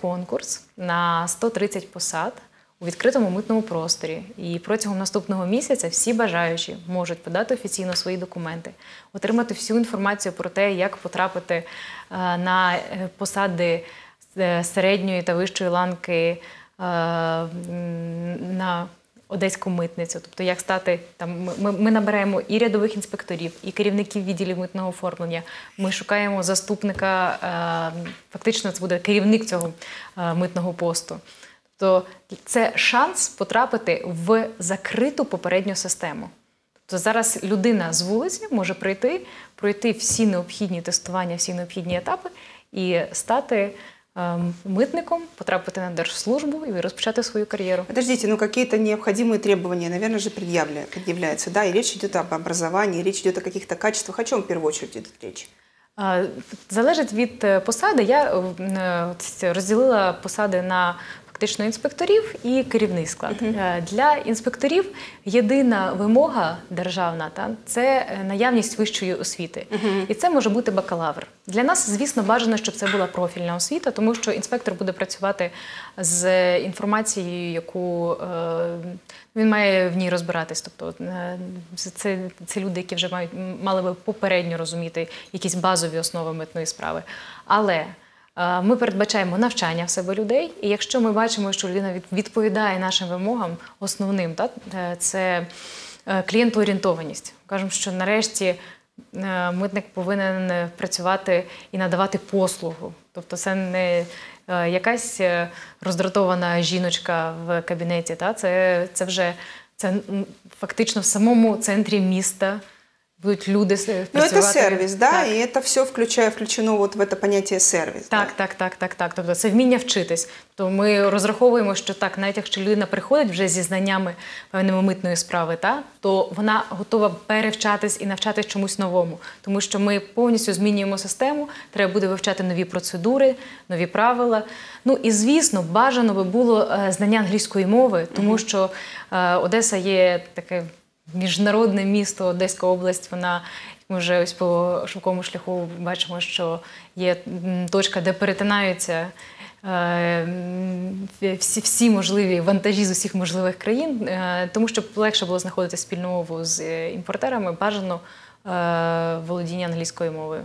конкурс на 130 посад у відкритому митному просторі. І протягом наступного місяця всі бажаючі можуть подати офіційно свої документи, отримати всю інформацію про те, як потрапити е, на е, посади е, середньої та вищої ланки на Одеську митницю, тобто як стати там. ми- Ми, набираємо і рядових інспекторів, і керівників відділів митного оформлення. Ми шукаємо заступника, е, фактично це буде керівник цього е, митного посту. Тобто це шанс потрапити в закриту попередню систему. Тобто зараз людина з вулиці може прийти, пройти всі необхідні тестування, всі необхідні етапи і стати ем, митником, потрапити на держслужбу і розпочати свою кар'єру. Подождите, ну какие-то необходимые требования, наверное же, предъявля, предъявляются. Да, и речь идет об образовании, речь идет о каких-то качествах. О чем в первую очередь идет речь? А, Залежить від е, посади. Я е, от розділила посади на фактично інспекторів і керівний склад. Е, Для інспекторів єдина вимога державна та це е, наявність вищої освіти, і це може бути бакалавр. Для нас, звісно, бажано, щоб це була профільна освіта, тому що інспектор буде працювати з інформацією, яку е, він має в ній розбиратись. Тобто це, це, люди, які вже мають мали би попередньо розуміти якісь базові основи митної справи. Але ми передбачаємо навчання в себе людей, і якщо ми бачимо, що людина відповідає нашим вимогам, основним, так, е, це е, клієнтоорієнтованість. Кажемо, що нарешті е, митник повинен е, працювати і надавати послугу. Тобто це не е, якась е, роздратована жіночка в кабінеті. Та? Це, це вже це фактично в самому центрі міста будуть люди с- Ну, это працювати. сервис, да, Так. и это все включая, включено вот в это понятие сервис. Так, так, так, так, так. Тобто це вміння вчитись. То ми розраховуємо, що так, навіть якщо людина приходить вже зі знаннями певними митної справи, та то вона готова перевчатись і навчатись чомусь новому, тому що ми повністю змінюємо систему. Треба буде вивчати нові процедури, нові правила. Ну і звісно, бажано би було е, знання англійської мови, тому що е, Одеса є таке міжнародне місто, Одеська область. Вона ми вже ось по шовковому шляху бачимо, що є точка, де перетинаються е, всі, всі можливі вантажі з усіх можливих країн. Е, Тому щоб легше було знаходити спільну мову з е, імпортерами, бажано володіння англійською мовою.